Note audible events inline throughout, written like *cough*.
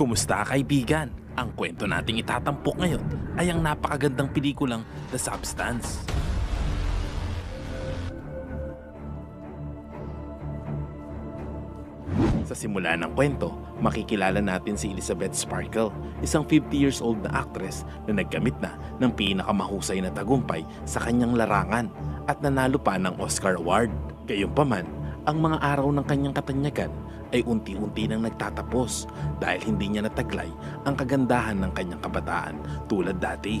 Kumusta kaibigan? Ang kwento nating itatampok ngayon ay ang napakagandang pelikulang The Substance. Sa simula ng kwento, makikilala natin si Elizabeth Sparkle, isang 50 years old na actress na nagkamit na ng pinakamahusay na tagumpay sa kanyang larangan at nanalo pa ng Oscar Award. Gayunpaman, ang mga araw ng kanyang katanyagan ay unti-unti nang nagtatapos dahil hindi niya nataglay ang kagandahan ng kanyang kabataan tulad dati.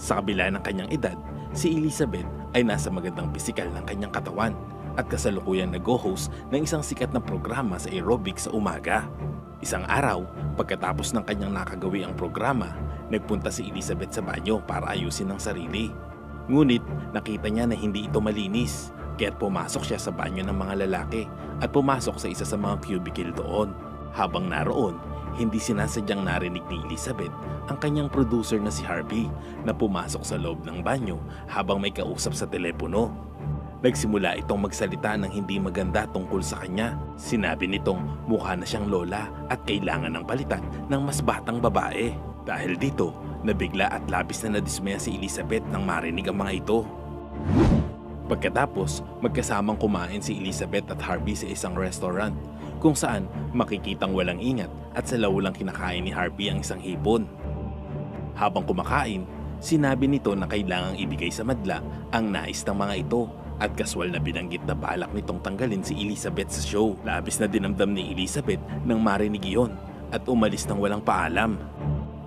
Sa kabila ng kanyang edad, si Elizabeth ay nasa magandang pisikal ng kanyang katawan at kasalukuyang nag-host ng isang sikat na programa sa aerobics sa umaga. Isang araw, pagkatapos ng kanyang nakagawi ang programa, nagpunta si Elizabeth sa banyo para ayusin ang sarili. Ngunit nakita niya na hindi ito malinis, kaya't pumasok siya sa banyo ng mga lalaki at pumasok sa isa sa mga cubicle doon. Habang naroon, hindi sinasadyang narinig ni Elizabeth ang kanyang producer na si Harvey na pumasok sa loob ng banyo habang may kausap sa telepono. Nagsimula itong magsalita ng hindi maganda tungkol sa kanya. Sinabi nitong mukha na siyang lola at kailangan ng palitan ng mas batang babae. Dahil dito, nabigla at labis na nadismaya si Elizabeth nang marinig ang mga ito. Pagkatapos, magkasamang kumain si Elizabeth at Harvey sa isang restaurant kung saan makikitang walang ingat at sa lang kinakain ni Harvey ang isang hipon. Habang kumakain, sinabi nito na kailangang ibigay sa madla ang nais ng mga ito at kaswal na binanggit na balak nitong tanggalin si Elizabeth sa show. Labis na dinamdam ni Elizabeth nang marinig iyon at umalis ng walang paalam.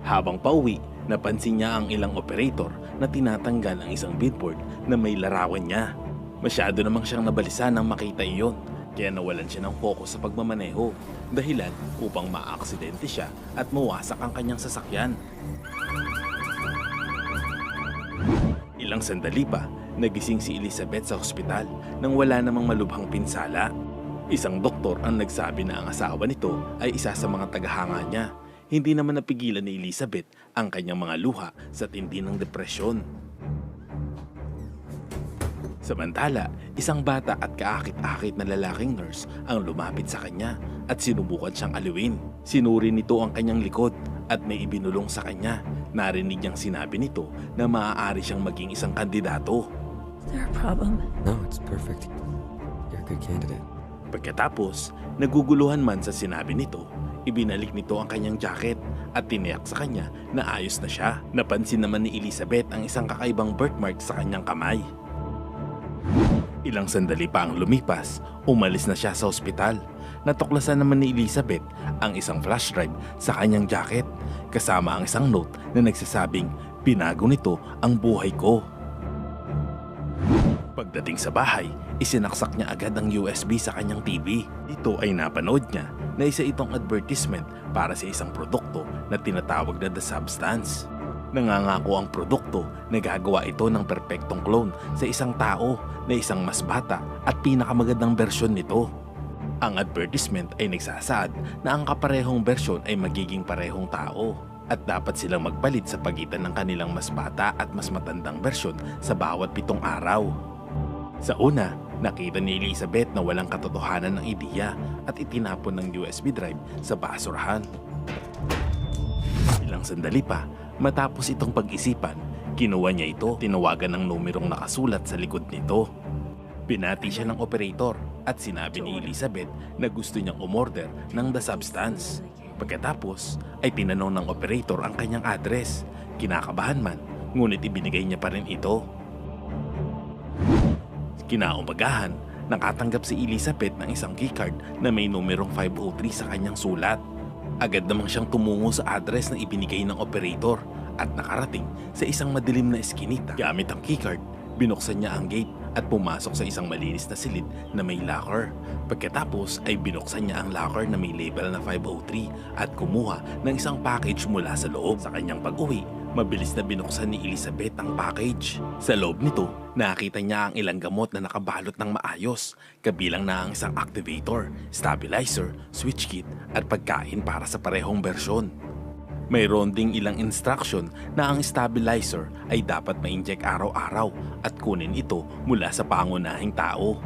Habang pauwi, napansin niya ang ilang operator na tinatanggal ang isang billboard na may larawan niya. Masyado namang siyang nabalisa nang makita iyon kaya nawalan siya ng focus sa pagmamaneho dahilan upang maaksidente siya at mawasak ang kanyang sasakyan. Ilang sandali pa, nagising si Elizabeth sa ospital nang wala namang malubhang pinsala. Isang doktor ang nagsabi na ang asawa nito ay isa sa mga tagahanga niya. Hindi naman napigilan ni Elizabeth ang kanyang mga luha sa tindi ng depresyon. Samantala, isang bata at kaakit-akit na lalaking nurse ang lumapit sa kanya at sinubukan siyang aliwin. Sinuri nito ang kanyang likod at may ibinulong sa kanya. Narinig niyang sinabi nito na maaari siyang maging isang kandidato. Is there a problem? No, it's perfect. You're a good candidate. Pagkatapos, naguguluhan man sa sinabi nito, ibinalik nito ang kanyang jacket at tiniyak sa kanya na ayos na siya. Napansin naman ni Elizabeth ang isang kakaibang birthmark sa kanyang kamay. Ilang sandali pa ang lumipas, umalis na siya sa ospital. Natuklasan naman ni Elizabeth ang isang flash drive sa kanyang jacket kasama ang isang note na nagsasabing binago nito ang buhay ko. Pagdating sa bahay, isinaksak niya agad ang USB sa kanyang TV. Ito ay napanood niya na isa itong advertisement para sa isang produkto na tinatawag na The Substance. Nangangako ang produkto na gagawa ito ng perpektong clone sa isang tao na isang mas bata at pinakamagandang bersyon nito. Ang advertisement ay nagsasaad na ang kaparehong bersyon ay magiging parehong tao at dapat silang magpalit sa pagitan ng kanilang mas bata at mas matandang bersyon sa bawat pitong araw. Sa una, nakita ni Elizabeth na walang katotohanan ng ideya at itinapon ng USB drive sa basurahan. Ilang sandali pa, matapos itong pag-isipan, kinuha niya ito, tinawagan ng numerong nakasulat sa likod nito. Binati siya ng operator at sinabi ni Elizabeth na gusto niyang umorder ng The Substance. Pagkatapos ay tinanong ng operator ang kanyang address. Kinakabahan man, ngunit ibinigay niya pa rin ito. Kinaumagahan, nakatanggap si Elizabeth ng isang keycard na may numerong 503 sa kanyang sulat. Agad namang siyang tumungo sa address na ibinigay ng operator at nakarating sa isang madilim na eskinita. Gamit ang keycard, binuksan niya ang gate at pumasok sa isang malinis na silid na may locker. Pagkatapos ay binuksan niya ang locker na may label na 503 at kumuha ng isang package mula sa loob. Sa kanyang pag-uwi, mabilis na binuksan ni Elizabeth ang package. Sa loob nito, nakita niya ang ilang gamot na nakabalot ng maayos, kabilang na ang isang activator, stabilizer, switch kit at pagkain para sa parehong bersyon. Mayroon ding ilang instruction na ang stabilizer ay dapat ma-inject araw-araw at kunin ito mula sa pangunahing tao.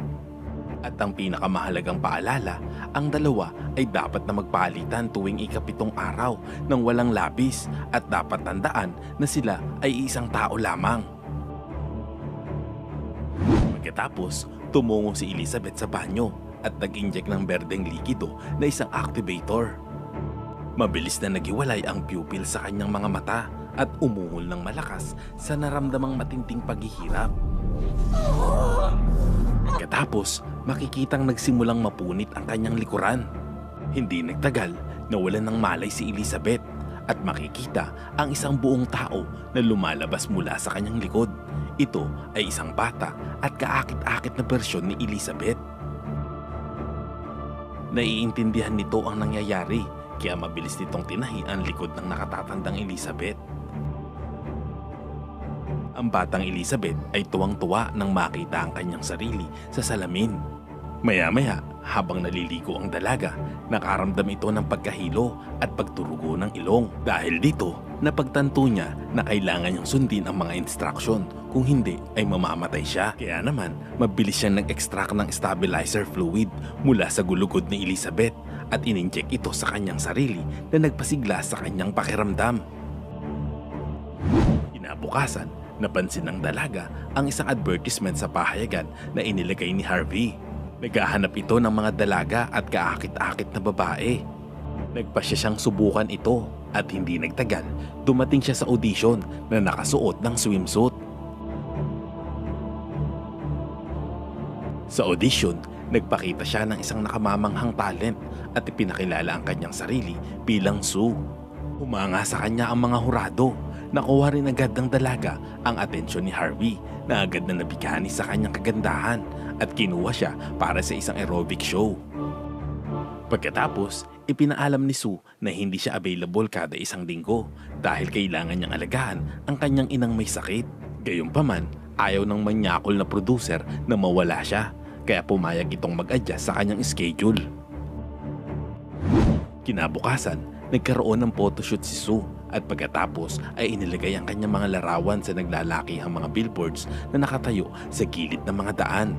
At ang pinakamahalagang paalala, ang dalawa ay dapat na magpalitan tuwing ikapitong araw nang walang labis at dapat tandaan na sila ay isang tao lamang. Pagkatapos, tumungo si Elizabeth sa banyo at nag-inject ng berdeng likido na isang activator. Mabilis na naghiwalay ang pupil sa kanyang mga mata at umungol ng malakas sa naramdamang matinding paghihirap. *gasps* Pagkatapos, makikitang nagsimulang mapunit ang kanyang likuran. Hindi nagtagal, nawalan ng malay si Elizabeth at makikita ang isang buong tao na lumalabas mula sa kanyang likod. Ito ay isang bata at kaakit-akit na bersyon ni Elizabeth. Naiintindihan nito ang nangyayari kaya mabilis nitong tinahi ang likod ng nakatatandang Elizabeth. Ang batang Elizabeth ay tuwang-tuwa nang makita ang kanyang sarili sa salamin. Maya-maya, habang naliligo ang dalaga, nakaramdam ito ng pagkahilo at pagturugo ng ilong. Dahil dito, napagtanto niya na kailangan niyang sundin ang mga instruction kung hindi ay mamamatay siya. Kaya naman, mabilis siyang nag-extract ng stabilizer fluid mula sa gulugod ni Elizabeth at ininject ito sa kanyang sarili na nagpasigla sa kanyang pakiramdam. Kinabukasan, napansin ng dalaga ang isang advertisement sa pahayagan na inilagay ni Harvey. Naghahanap ito ng mga dalaga at kaakit-akit na babae. Nagpasya siyang subukan ito at hindi nagtagal, dumating siya sa audition na nakasuot ng swimsuit. Sa audition, nagpakita siya ng isang nakamamanghang talent at ipinakilala ang kanyang sarili bilang Sue. Humanga sa kanya ang mga hurado. Nakuha rin agad ng dalaga ang atensyon ni Harvey na agad na nabigani sa kanyang kagandahan at kinuha siya para sa isang aerobic show. Pagkatapos, ipinaalam ni Sue na hindi siya available kada isang linggo dahil kailangan niyang alagaan ang kanyang inang may sakit. Gayunpaman, ayaw ng manyakol na producer na mawala siya kaya pumayag itong mag-adjust sa kanyang schedule. Kinabukasan, nagkaroon ng photoshoot si Sue at pagkatapos ay inilagay ang kanyang mga larawan sa naglalakihang mga billboards na nakatayo sa gilid ng mga daan.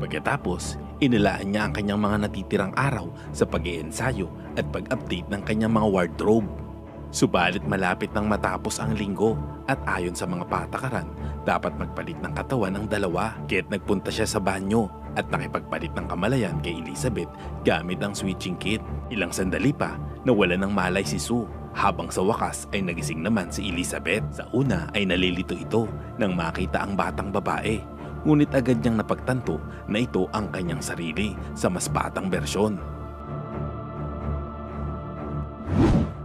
Pagkatapos, inilaan niya ang kanyang mga natitirang araw sa pag ensayo at pag-update ng kanyang mga wardrobe. Subalit malapit nang matapos ang linggo at ayon sa mga patakaran, dapat magpalit ng katawan ng dalawa. Kaya't nagpunta siya sa banyo at nakipagpalit ng kamalayan kay Elizabeth gamit ang switching kit. Ilang sandali pa, nawala ng malay si Sue habang sa wakas ay nagising naman si Elizabeth. Sa una ay nalilito ito nang makita ang batang babae. Ngunit agad niyang napagtanto na ito ang kanyang sarili sa mas batang bersyon.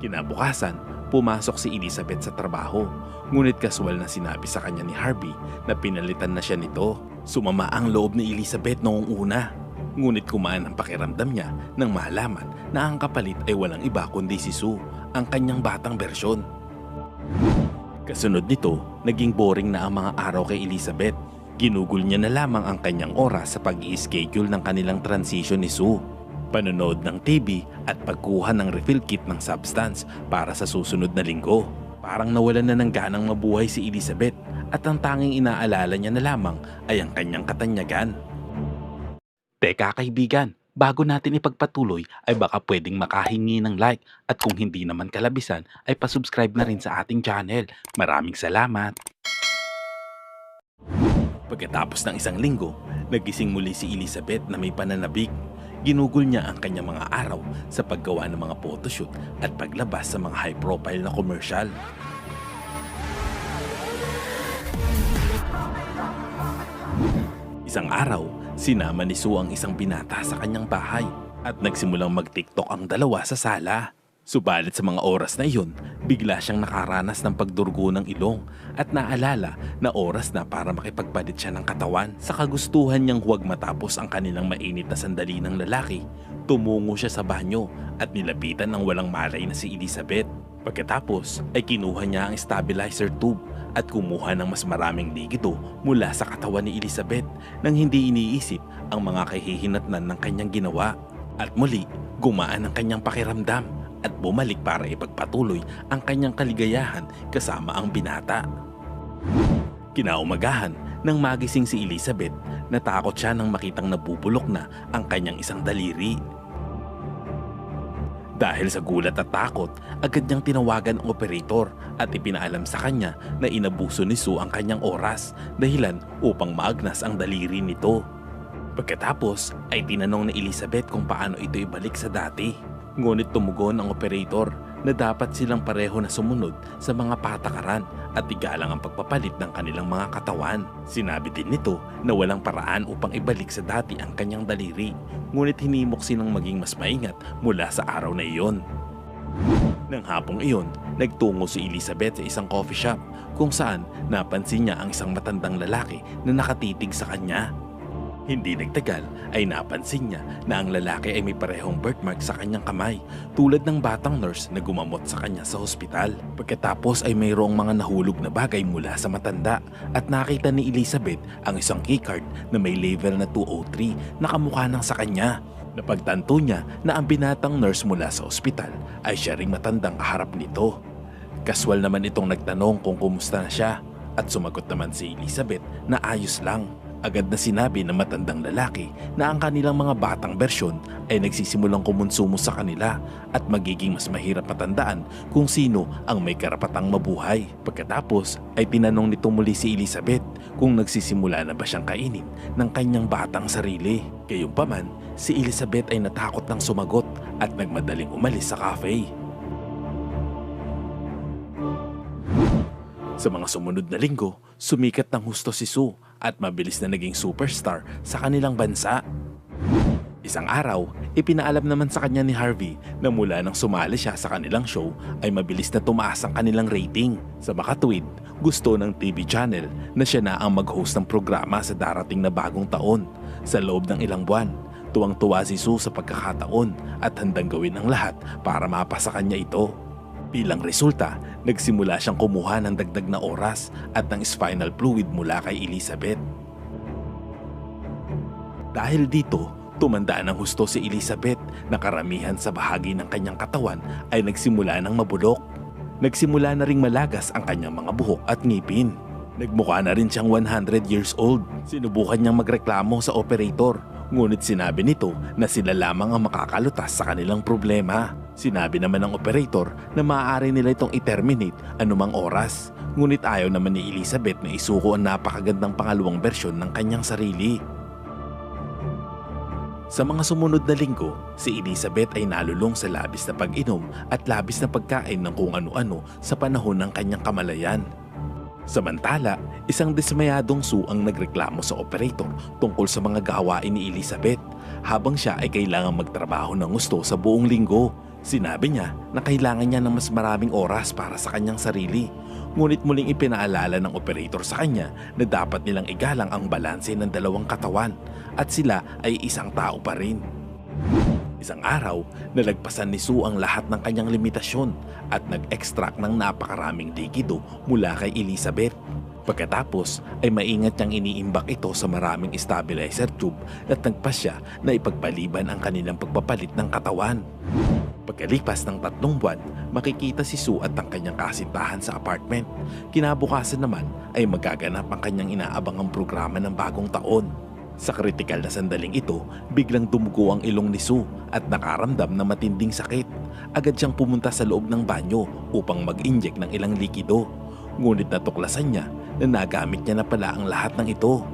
Kinabukasan, pumasok si Elizabeth sa trabaho. Ngunit kaswal na sinabi sa kanya ni Harvey na pinalitan na siya nito. Sumama ang loob ni Elizabeth noong una. Ngunit kumaan ang pakiramdam niya nang malaman na ang kapalit ay walang iba kundi si Sue, ang kanyang batang bersyon. Kasunod nito, naging boring na ang mga araw kay Elizabeth. Ginugol niya na lamang ang kanyang oras sa pag schedule ng kanilang transition ni Sue. Panonood ng TV at pagkuha ng refill kit ng substance para sa susunod na linggo. Parang nawalan na ng ganang mabuhay si Elizabeth at ang tanging inaalala niya na lamang ay ang kanyang katanyagan. Teka kaibigan, bago natin ipagpatuloy ay baka pwedeng makahingi ng like at kung hindi naman kalabisan ay pasubscribe na rin sa ating channel. Maraming salamat! Pagkatapos ng isang linggo, nagising muli si Elizabeth na may pananabik. Ginugol niya ang kanyang mga araw sa paggawa ng mga photoshoot at paglabas sa mga high-profile na commercial. Isang araw, sinama ni Sue ang isang binata sa kanyang bahay at nagsimulang mag-tiktok ang dalawa sa sala. Subalit sa mga oras na iyon, bigla siyang nakaranas ng pagdurgo ng ilong at naalala na oras na para makipagpalit siya ng katawan. Sa kagustuhan niyang huwag matapos ang kanilang mainit na sandali ng lalaki, tumungo siya sa banyo at nilapitan ng walang malay na si Elizabeth. Pagkatapos ay kinuha niya ang stabilizer tube at kumuha ng mas maraming likido mula sa katawan ni Elizabeth nang hindi iniisip ang mga kahihinatnan ng kanyang ginawa. At muli, gumaan ang kanyang pakiramdam at bumalik para ipagpatuloy ang kanyang kaligayahan kasama ang binata. Kinaumagahan, nang magising si Elizabeth, natakot siya nang makitang nabubulok na ang kanyang isang daliri. Dahil sa gulat at takot, agad niyang tinawagan ang operator at ipinaalam sa kanya na inabuso ni Sue ang kanyang oras dahilan upang maagnas ang daliri nito. Pagkatapos ay tinanong ni Elizabeth kung paano ito ibalik sa dati. Ngunit tumugon ang operator na dapat silang pareho na sumunod sa mga patakaran at igalang ang pagpapalit ng kanilang mga katawan. Sinabi din nito na walang paraan upang ibalik sa dati ang kanyang daliri, ngunit hinimok silang maging mas maingat mula sa araw na iyon. Nang hapong iyon, nagtungo si Elizabeth sa isang coffee shop kung saan napansin niya ang isang matandang lalaki na nakatitig sa kanya. Hindi nagtagal ay napansin niya na ang lalaki ay may parehong birthmark sa kanyang kamay tulad ng batang nurse na gumamot sa kanya sa hospital. Pagkatapos ay mayroong mga nahulog na bagay mula sa matanda at nakita ni Elizabeth ang isang keycard na may level na 203 na kamukha ng sa kanya. Napagtanto niya na ang binatang nurse mula sa ospital ay siya ring matandang kaharap nito. Kaswal naman itong nagtanong kung kumusta na siya at sumagot naman si Elizabeth na ayos lang. Agad na sinabi ng matandang lalaki na ang kanilang mga batang bersyon ay nagsisimulang kumonsumo sa kanila at magiging mas mahirap matandaan kung sino ang may karapatang mabuhay. Pagkatapos ay tinanong nito muli si Elizabeth kung nagsisimula na ba siyang kainin ng kanyang batang sarili. Gayunpaman, si Elizabeth ay natakot ng sumagot at nagmadaling umalis sa cafe. Sa mga sumunod na linggo, sumikat ng husto si Sue at mabilis na naging superstar sa kanilang bansa. Isang araw, ipinaalam naman sa kanya ni Harvey na mula nang sumali siya sa kanilang show ay mabilis na tumaas ang kanilang rating. Sa makatwid, gusto ng TV channel na siya na ang mag-host ng programa sa darating na bagong taon. Sa loob ng ilang buwan, tuwang-tuwa si Sue sa pagkakataon at handang gawin ang lahat para mapasa kanya ito. Bilang resulta, nagsimula siyang kumuha ng dagdag na oras at ng spinal fluid mula kay Elizabeth. Dahil dito, tumanda ng husto si Elizabeth na karamihan sa bahagi ng kanyang katawan ay nagsimula ng mabulok. Nagsimula na ring malagas ang kanyang mga buhok at ngipin. Nagmukha na rin siyang 100 years old. Sinubukan niyang magreklamo sa operator, ngunit sinabi nito na sila lamang ang makakalutas sa kanilang problema. Sinabi naman ng operator na maaari nila itong i-terminate anumang oras. Ngunit ayaw naman ni Elizabeth na isuko ang napakagandang pangalawang bersyon ng kanyang sarili. Sa mga sumunod na linggo, si Elizabeth ay nalulong sa labis na pag-inom at labis na pagkain ng kung ano-ano sa panahon ng kanyang kamalayan. Samantala, isang dismayadong Sue ang nagreklamo sa operator tungkol sa mga gawain ni Elizabeth habang siya ay kailangang magtrabaho ng gusto sa buong linggo. Sinabi niya na kailangan niya ng mas maraming oras para sa kanyang sarili. Ngunit muling ipinaalala ng operator sa kanya na dapat nilang igalang ang balanse ng dalawang katawan at sila ay isang tao pa rin. Isang araw, nalagpasan ni Sue ang lahat ng kanyang limitasyon at nag-extract ng napakaraming likido mula kay Elizabeth. Pagkatapos ay maingat niyang iniimbak ito sa maraming stabilizer tube at nagpasya na ipagpaliban ang kanilang pagpapalit ng katawan. Pagkalipas ng tatlong buwan, makikita si Sue at ang kanyang kasintahan sa apartment. Kinabukasan naman ay magaganap ang kanyang inaabangang programa ng bagong taon. Sa kritikal na sandaling ito, biglang dumugo ang ilong ni Sue at nakaramdam na matinding sakit. Agad siyang pumunta sa loob ng banyo upang mag-inject ng ilang likido. Ngunit natuklasan niya na nagamit niya na pala ang lahat ng ito.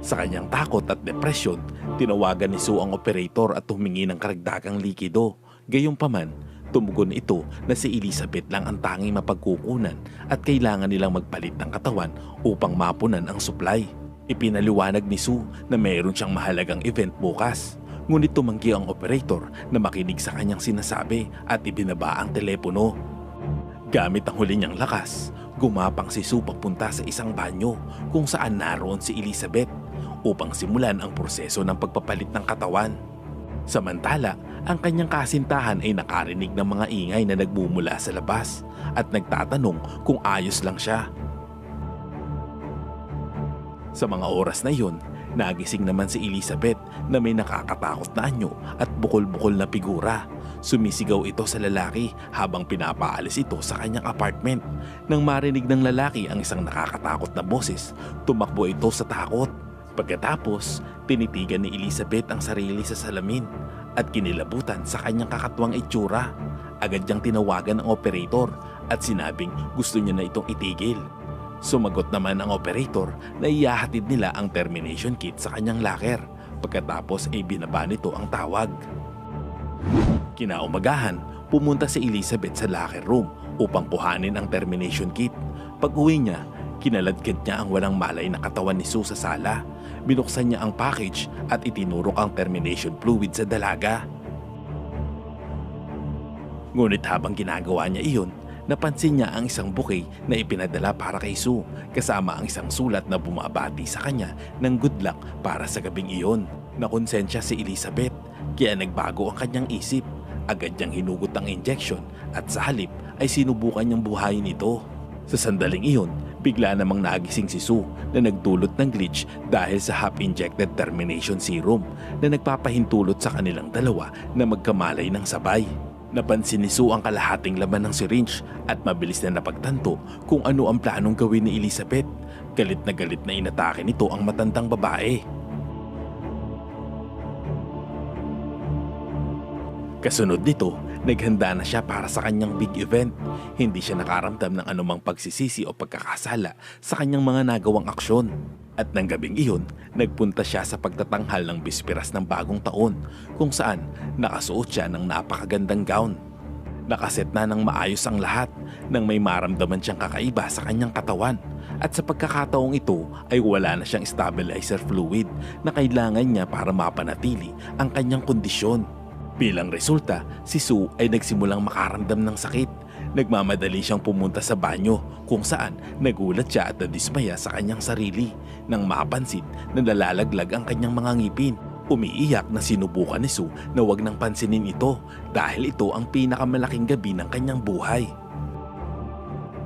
Sa kanyang takot at depresyon, tinawagan ni Sue ang operator at humingi ng karagdagang likido. Gayunpaman, tumugon ito na si Elizabeth lang ang tanging mapagkukunan at kailangan nilang magpalit ng katawan upang mapunan ang supply. Ipinaliwanag ni Sue na mayroon siyang mahalagang event bukas. Ngunit tumanggi ang operator na makinig sa kanyang sinasabi at ibinaba ang telepono. Gamit ang huli niyang lakas, gumapang si Sue papunta sa isang banyo kung saan naroon si Elizabeth upang simulan ang proseso ng pagpapalit ng katawan. Samantala, ang kanyang kasintahan ay nakarinig ng mga ingay na nagmumula sa labas at nagtatanong kung ayos lang siya. Sa mga oras na iyon, nagising naman si Elizabeth na may nakakatakot na anyo at bukol-bukol na figura. Sumisigaw ito sa lalaki habang pinapaalis ito sa kanyang apartment. Nang marinig ng lalaki ang isang nakakatakot na boses, tumakbo ito sa takot. Pagkatapos, tinitigan ni Elizabeth ang sarili sa salamin at kinilabutan sa kanyang kakatwang itsura. Agad niyang tinawagan ang operator at sinabing gusto niya na itong itigil. Sumagot naman ang operator na iyahatid nila ang termination kit sa kanyang locker pagkatapos ay binaba nito ang tawag. Kinaumagahan, pumunta si Elizabeth sa locker room upang kuhanin ang termination kit. Pag uwi niya, kinaladkad niya ang walang malay na katawan ni Sue sa sala. Binuksan niya ang package at itinurok ang termination fluid sa dalaga. Ngunit habang ginagawa niya iyon, napansin niya ang isang bouquet na ipinadala para kay Sue kasama ang isang sulat na bumabati sa kanya ng good luck para sa gabing iyon. Nakonsensya si Elizabeth kaya nagbago ang kanyang isip. Agad niyang hinugot ang injection at sa halip ay sinubukan niyang buhayin ito. Sa sandaling iyon, bigla namang nagising si Sue na nagdulot ng glitch dahil sa half-injected termination serum na nagpapahintulot sa kanilang dalawa na magkamalay ng sabay. Napansin ni Sue ang kalahating laman ng syringe at mabilis na napagtanto kung ano ang planong gawin ni Elizabeth. Galit na galit na inatake nito ang matandang babae. Kasunod nito, naghanda na siya para sa kanyang big event. Hindi siya nakaramdam ng anumang pagsisisi o pagkakasala sa kanyang mga nagawang aksyon. At ng gabing iyon, nagpunta siya sa pagtatanghal ng bispiras ng bagong taon kung saan nakasuot siya ng napakagandang gown. Nakaset na ng maayos ang lahat nang may maramdaman siyang kakaiba sa kanyang katawan. At sa pagkakataong ito ay wala na siyang stabilizer fluid na kailangan niya para mapanatili ang kanyang kondisyon. Bilang resulta, si Sue ay nagsimulang makaramdam ng sakit. Nagmamadali siyang pumunta sa banyo kung saan nagulat siya at nadismaya sa kanyang sarili nang mapansin na nalalaglag ang kanyang mga ngipin. Umiiyak na sinubukan ni Sue na wag nang pansinin ito dahil ito ang pinakamalaking gabi ng kanyang buhay.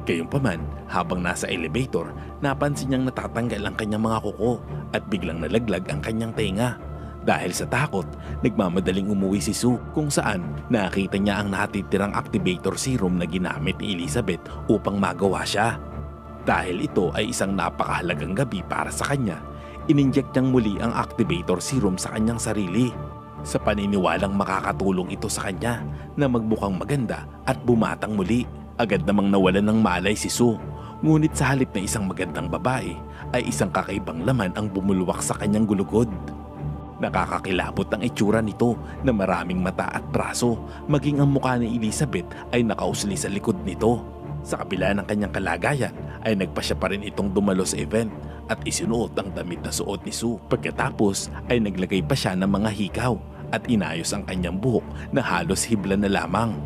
Gayunpaman, habang nasa elevator, napansin niyang natatanggal ang kanyang mga kuko at biglang nalaglag ang kanyang tenga. Dahil sa takot, nagmamadaling umuwi si Sue kung saan nakita niya ang natitirang activator serum na ginamit ni Elizabeth upang magawa siya. Dahil ito ay isang napakahalagang gabi para sa kanya, ininject niyang muli ang activator serum sa kanyang sarili. Sa paniniwalang makakatulong ito sa kanya na magmukhang maganda at bumatang muli. Agad namang nawalan ng malay si Sue. Ngunit sa halip na isang magandang babae, ay isang kakaibang laman ang bumulwak sa kanyang gulugod. Nakakakilabot ang itsura nito na maraming mata at braso, maging ang mukha ni Elizabeth ay nakausli sa likod nito. Sa kabila ng kanyang kalagayan ay nagpa siya pa rin itong dumalo sa event at isinuot ang damit na suot ni Sue. Pagkatapos ay naglagay pa siya ng mga hikaw at inayos ang kanyang buhok na halos hibla na lamang.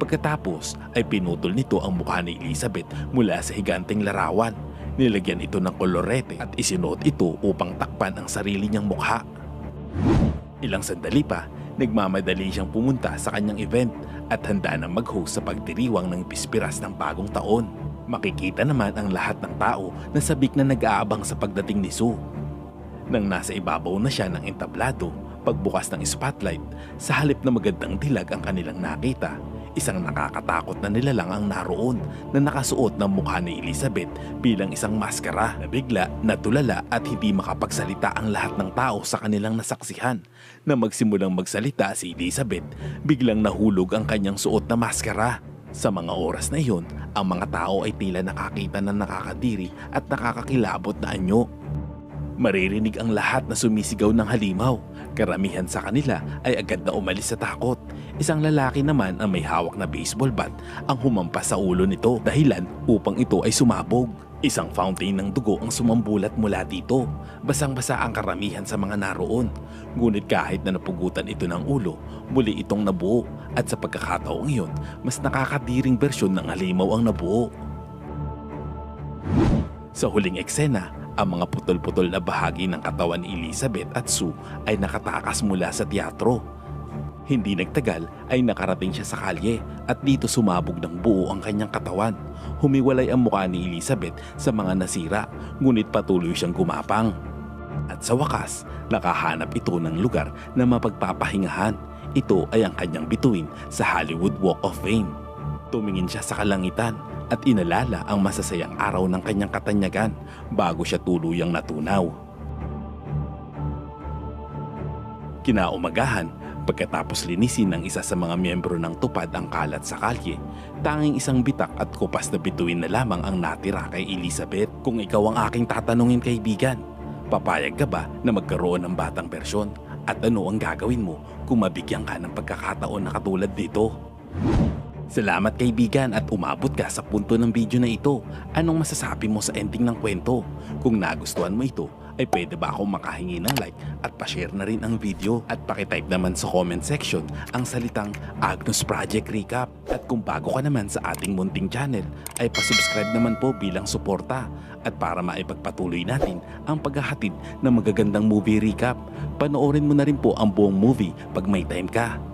Pagkatapos ay pinutol nito ang mukha ni Elizabeth mula sa higanting larawan. Nilagyan ito ng kolorete at isinuot ito upang takpan ang sarili niyang mukha. Ilang sandali pa, nagmamadali siyang pumunta sa kanyang event at handa na mag-host sa pagdiriwang ng bispiras ng bagong taon. Makikita naman ang lahat ng tao na sabik na nag-aabang sa pagdating ni Sue. Nang nasa ibabaw na siya ng entablado, pagbukas ng spotlight, sa halip na magandang dilag ang kanilang nakita, isang nakakatakot na nilalang ang naroon na nakasuot ng mukha ni Elizabeth bilang isang maskara na bigla, natulala at hindi makapagsalita ang lahat ng tao sa kanilang nasaksihan. Na magsimulang magsalita si Elizabeth, biglang nahulog ang kanyang suot na maskara. Sa mga oras na iyon, ang mga tao ay tila nakakita ng nakakadiri at nakakakilabot na anyo. Maririnig ang lahat na sumisigaw ng halimaw. Karamihan sa kanila ay agad na umalis sa takot. Isang lalaki naman ang may hawak na baseball bat ang humampas sa ulo nito dahilan upang ito ay sumabog. Isang fountain ng dugo ang sumambulat mula dito. Basang-basa ang karamihan sa mga naroon. Ngunit kahit na napugutan ito ng ulo, muli itong nabuo at sa pagkakataong iyon, mas nakakadiring bersyon ng halimaw ang nabuo. Sa huling eksena, ang mga putol-putol na bahagi ng katawan ni Elizabeth at Sue ay nakatakas mula sa teatro. Hindi nagtagal ay nakarating siya sa kalye at dito sumabog ng buo ang kanyang katawan. Humiwalay ang mukha ni Elizabeth sa mga nasira ngunit patuloy siyang gumapang. At sa wakas, nakahanap ito ng lugar na mapagpapahingahan. ito ay ang kanyang bituin sa Hollywood Walk of Fame. Tumingin siya sa kalangitan at inalala ang masasayang araw ng kanyang katanyagan bago siya tuluyang natunaw. Kinaumagahan, pagkatapos linisin ng isa sa mga miyembro ng tupad ang kalat sa kalye, tanging isang bitak at kupas na bituin na lamang ang natira kay Elizabeth. Kung ikaw ang aking tatanungin kaibigan, papayag ka ba na magkaroon ng batang bersyon? At ano ang gagawin mo kung mabigyan ka ng pagkakataon na katulad dito? Salamat kaibigan at umabot ka sa punto ng video na ito. Anong masasabi mo sa ending ng kwento? Kung nagustuhan mo ito, ay pwede ba akong makahingi ng like at pa-share na rin ang video at pakitype naman sa comment section ang salitang Agnus Project Recap. At kung bago ka naman sa ating munting channel, ay pasubscribe naman po bilang suporta at para maipagpatuloy natin ang paghahatid ng magagandang movie recap. Panoorin mo na rin po ang buong movie pag may time ka.